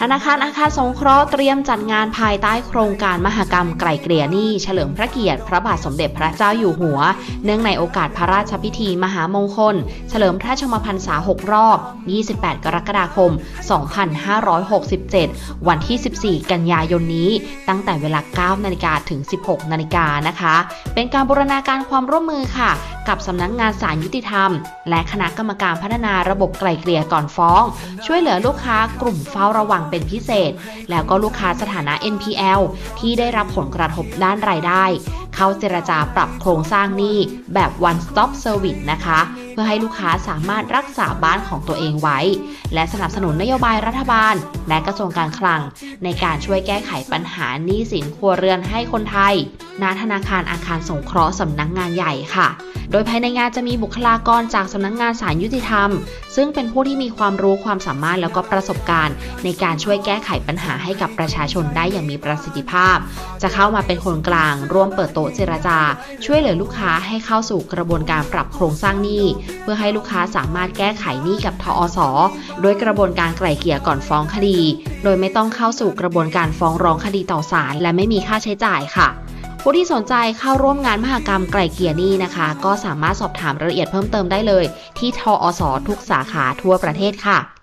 ธนาคารอาคารสงเคราะห์เตรียมจัดงานภายใต้โครงการมหกรรมไกล่เกลี่ยหนี้เฉลิมพระเกียรติพระบาทสมเด็จพระเจ้าอยู่หัว เนื่องในโอกาสพระราชพิธีมหามงคล เฉลิมพระชมพรรษา 6 รอบ 28 กรกฎาคม 2567 วันที่ 14 กันยายนนี้ ตั้งแต่เวลา 9 นาฬิกาถึง 16 นาฬิกานะคะ เป็นการบูรณาการความร่วมมือค่ะ กับสำนักงงานศาลยุติธรรม และคณะกรรมการพัฒนาระบบไกล่เกลี่ยก่อนฟ้อง ช่วยเหลือลูกค้ากลุ่มเฝ้าระวังเป็นพิเศษ แล้วก็ลูกค้าสถานะ NPL ที่ได้รับผลกระทบด้านรายได้ เข้าเจรจาปรับโครงสร้างหนี้แบบ one stop service นะคะ พื่อให้ลูกค้าสามารถรักษาบ้านของตัวเองไว้ และสนับสนุนนโยบายรัฐบาล และกระทรวงการคลัง ในการช่วยแก้ไขปัญหาหนี้สินครัวเรือนให้คนไทยณธนาคารอาคารสงเคราะห์สำนักงงานใหญ่ค่ะ โดยภายในงานจะมีบุคลากรจากสำนักงงานศาลยุติธรรม ซึ่งเป็นผู้ที่มีความรู้ความสามารถแล้วก็ประสบการณ์ ในการช่วยแก้ไขปัญหาให้กับประชาชนได้อย่างมีประสิทธิภาพ จะเข้ามาเป็นคนกลาง ร่วมเปิดโต๊ะเจรจา ช่วยเหลือลูกค้าให้เข้าสู่กระบวนการปรับโครงสร้างหนี้เพื่อให้ลูกค้าสามารถแก้ไขหนี้กับทอสโดยกระบวนการไกล่เกลี่ยก่อนฟ้องคดี โดยไม่ต้องเข้าสู่กระบวนการฟ้องร้องคดีต่อศาลและไม่มีค่าใช้จ่ายค่ะผู้ที่สนใจเข้าร่วมงานมหกรรมไกล่เกี่ยหนี้นะคะ ก็สามารถสอบถามรายละเอียดเพิ่มเติมได้เลย ที่ทอสทุกสาขาทั่วประเทศค่ะ